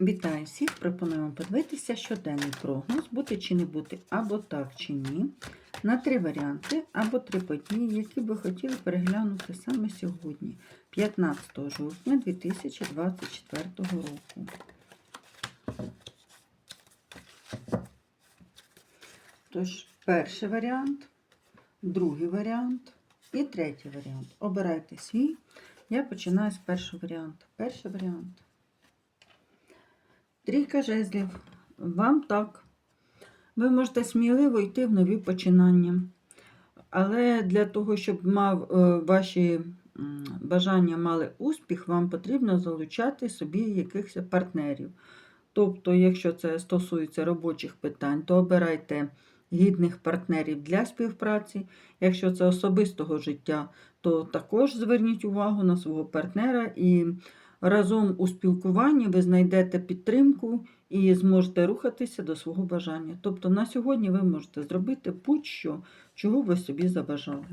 Вітаю всіх! Пропонуємо подивитися щоденний прогноз, бути чи не бути, або так чи ні, на три варіанти, або три події, які би хотіли переглянути саме сьогодні, 15 жовтня 2024 року. Тож, перший варіант, другий варіант і третій варіант. Обирайте свій. Я починаю з першого варіанту. Перший варіант. Трійка жезлів. Вам так. Ви можете сміливо йти в нові починання. Але для того, щоб мав, е, ваші бажання мали успіх, вам потрібно залучати собі якихось партнерів. Тобто, якщо це стосується робочих питань, то обирайте гідних партнерів для співпраці. Якщо це особистого життя, то також зверніть увагу на свого партнера і разом у спілкуванні ви знайдете підтримку і зможете рухатися до свого бажання. Тобто на сьогодні ви можете зробити будь-що, чого ви собі забажали.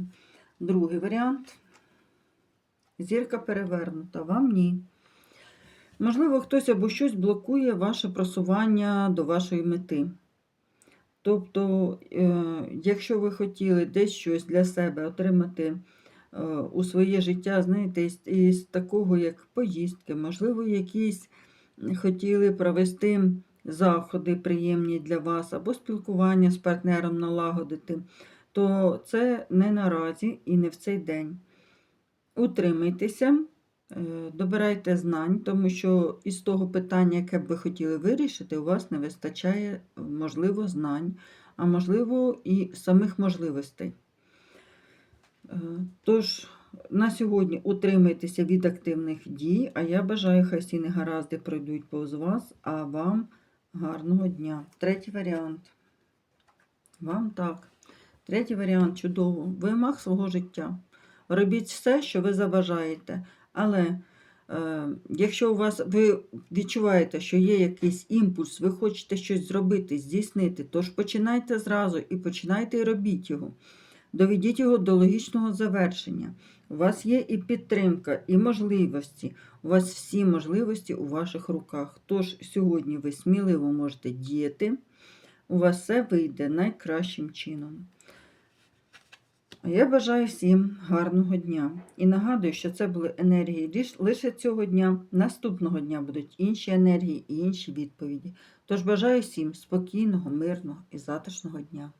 Другий варіант. Зірка перевернута, вам ні. Можливо, хтось або щось блокує ваше просування до вашої мети. Тобто, е, якщо ви хотіли десь щось для себе отримати у своє життя, знаєте, із такого, як поїздки, можливо, якісь хотіли провести заходи приємні для вас, або спілкування з партнером налагодити, то це не наразі і не в цей день. Утримайтеся. Е, Добирайте знань, тому що із того питання, яке б ви хотіли вирішити, у вас не вистачає, можливо, знань, а можливо, і самих можливостей. Е, Тож, на сьогодні утримайтеся від активних дій, а я бажаю, хай всі негаразди пройдуть повз вас, а вам гарного дня. Третій варіант. Вам так. Третій варіант чудово. Ви маг свого життя. Робіть все, що ви забажаєте. Але е, якщо у вас ви відчуваєте, що є якийсь імпульс, ви хочете щось зробити, здійснити, то ж починайте зразу і починайте і робіть його. Доведіть його до логічного завершення. У вас є і підтримка, і можливості. У вас всі можливості у ваших руках. Тож сьогодні ви сміливо можете діяти, у вас все вийде найкращим чином. Я бажаю всім гарного дня. І нагадую, що це були енергії лише цього дня. Наступного дня будуть інші енергії і інші відповіді. Тож бажаю всім спокійного, мирного і затишного дня.